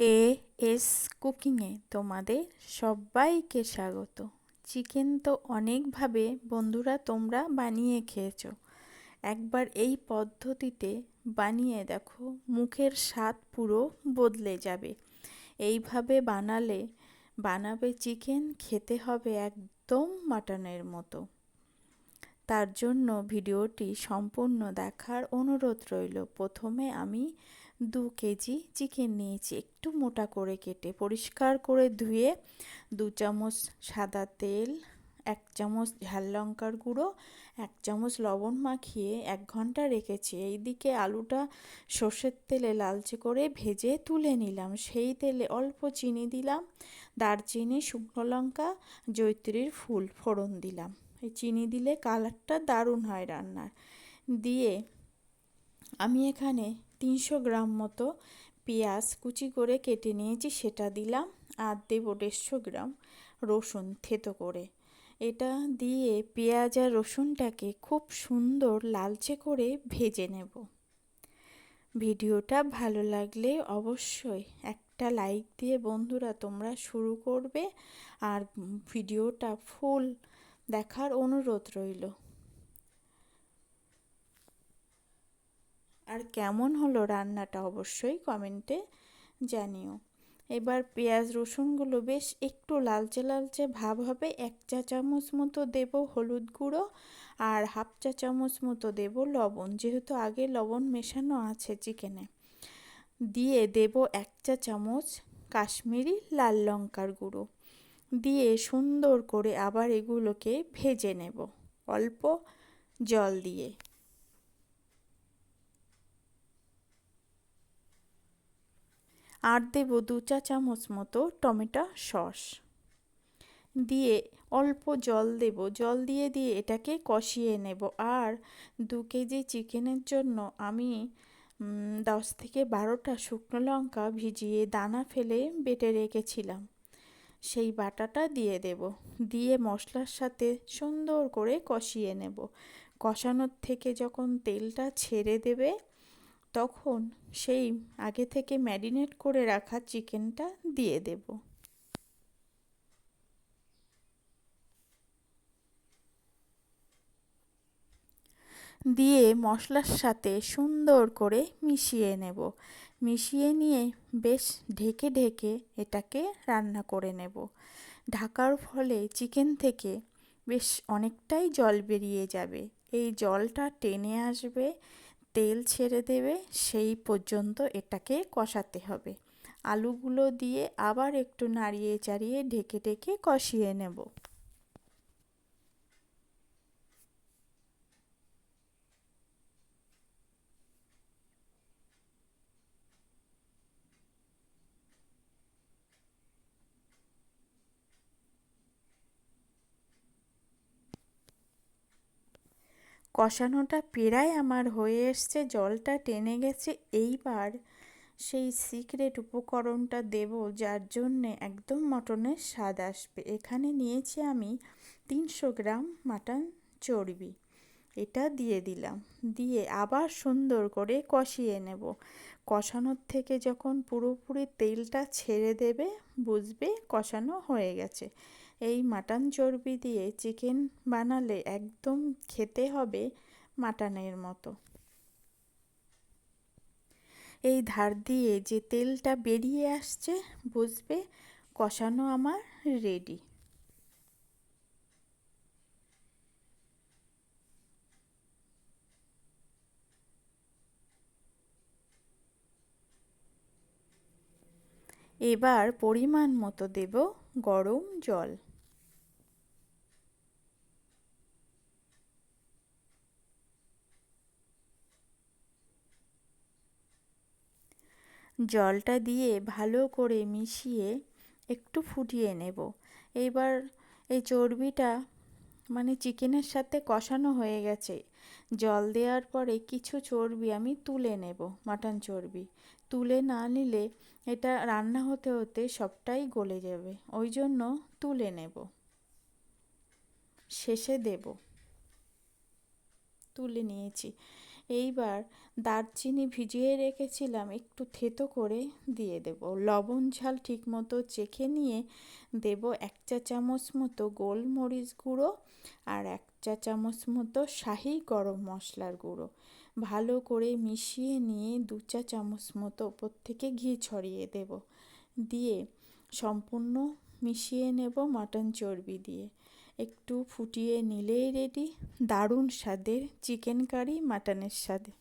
A S কুকিংয়ে তোমাদের সবাইকে স্বাগত। চিকেন তো অনেকভাবে বন্ধুরা তোমরা বানিয়ে খেয়েছো। একবার এই পদ্ধতিতে বানিয়ে দেখো, মুখের স্বাদ পুরো বদলে যাবে। এইভাবে বানালে, বানাবে চিকেন, খেতে হবে একদম মাটনের মতো। তার জন্য ভিডিওটি সম্পূর্ণ দেখার অনুরোধ রইল। প্রথমে আমি দু কেজি চিকেন নিয়েছি। একটু মোটা করে কেটে পরিষ্কার করে ধুয়ে দু চামচ সাদা তেল, এক চামচ ঝাল লঙ্কার গুঁড়ো, এক চামচ লবণ মাখিয়ে এক ঘণ্টা রেখেছি। এইদিকে আলুটা সর্ষের তেলে লালচে করে ভেজে তুলে নিলাম। সেই তেলে অল্প চিনি দিলাম, দারচিনি, শুকনো লঙ্কা জৈত্রীর ফুল ফোড়ন দিলাম। এই চিনি দিলে কালারটা দারুণ হয় রান্নার। দিয়ে আমি এখানে তিনশো গ্রাম মতো পেঁয়াজ কুচি করে কেটে নিয়েছি, সেটা দিলাম আর দেবো দেড়শো গ্রাম রসুন থেতো করে। এটা দিয়ে পেঁয়াজ আর রসুনটাকে খুব সুন্দর লালচে করে ভেজে নেব। ভিডিওটা ভালো লাগলে অবশ্যই একটা লাইক দিয়ে বন্ধুরা তোমরা শুরু করবে, আর ভিডিওটা ফুল দেখার অনুরোধ রইল। আর কেমন হলো রান্নাটা অবশ্যই কমেন্টে জানিও। এবার পেঁয়াজ রসুনগুলো বেশ একটু লালচে লালচে ভাব হবে, এক চা চামচ মতো দেব হলুদ গুঁড়ো আর হাফ চা চামচ মতো দেব লবণ, যেহেতু আগে লবণ মেশানো আছে চিকেনে। দিয়ে দেব এক চা চামচ কাশ্মীরি লাল লঙ্কার গুঁড়ো। দিয়ে সুন্দর করে আবার এগুলোকে ভেজে নেব, অল্প জল দিয়ে। আর দেব দু চা চামচ মতো টমেটো সস। দিয়ে অল্প জল দেব। জল দিয়ে দিয়ে এটাকে কষিয়ে নেব। আর দু কেজি চিকেনের জন্য আমি দশ থেকে বারোটা শুকনো লঙ্কা ভিজিয়ে দানা ফেলে বেটে রেখেছিলাম। সেই বাটাটা দিয়ে দেব। দিয়ে মশলার সাথে সুন্দর করে কষিয়ে নেব। কষানোর থেকে যখন তেলটা ছেড়ে দেবে তখন সেই আগে থেকে ম্যারিনেট করে রাখা চিকেনটা দিয়ে দেব। দিয়ে মশলার সাথে সুন্দর করে মিশিয়ে নেব। মিশিয়ে নিয়ে বেশ ঢেকে ঢেকে এটাকে রান্না করে নেব। ঢাকার ফলে চিকেন থেকে বেশ অনেকটাই জল বেরিয়ে যাবে। এই জলটা টেনে আসবে তেল ছেড়ে দেবে, সেই পর্যন্ত এটাকে কষাতে হবে। আলুগুলো দিয়ে আবার একটু নাড়িয়ে চাড়িয়ে ঢেকে ঢেকে কষিয়ে নেব। কষানোটা প্রায় আমার হয়ে এসছে, জলটা টেনে গেছে। এইবার সেই সিক্রেট উপকরণটা দেব, যার জন্যে একদম মটনের স্বাদ আসবে। এখানে নিয়েছি আমি তিনশো গ্রাম মাটন চর্বি। এটা দিয়ে দিলাম। দিয়ে আবার সুন্দর করে কষিয়ে নেব। কষানোর থেকে যখন পুরোপুরি তেলটা ছেড়ে দেবে, বুঝবে কষানো হয়ে গেছে। এই মাটন চর্বি দিয়ে চিকেন বানালে একদম খেতে হবে মাটনের মতো। এই ধার দিয়ে যে তেলটা বেরিয়ে আসছে, বুঝবে? কষানো আমার রেডি এবার পরিমাণ মতো দেব গরম জল। জলটা দিয়ে ভালো করে মিশিয়ে একটু ফুটিয়ে নেব। এইবার এই চর্বিটা মানে চিকেনের সাথে কষানো হয়ে গেছে। জল দেওয়ার পরে কিছু চর্বি আমি তুলে নেব, মাটন চর্বি। তুলে না নিলে এটা রান্না হতে হতে সবটাই গলে যাবে, ওই জন্য তুলে নেব। শেষে দেব। তুলে নিয়েছি। এইবার দারচিনি ভিজিয়ে রেখেছিলাম, একটু থেতো করে দিয়ে দেব। লবণ ঝাল ঠিকমতো চেখে নিয়ে দেব এক চা চামচ মতো গোলমরিচ গুঁড়ো আর এক চা চামচ মতো শাহি গরম মশলার গুঁড়ো। ভালো করে মিশিয়ে নিয়ে দু চা চামচ মতো ওপর থেকে ঘি ছড়িয়ে দেব। দিয়ে সম্পূর্ণ মিশিয়ে নেব মটন চর্বি দিয়ে। একটু ফুটিয়ে নিলেই রেডি দারুণ স্বাদের চিকেন কারি মাটনের স্বাদে।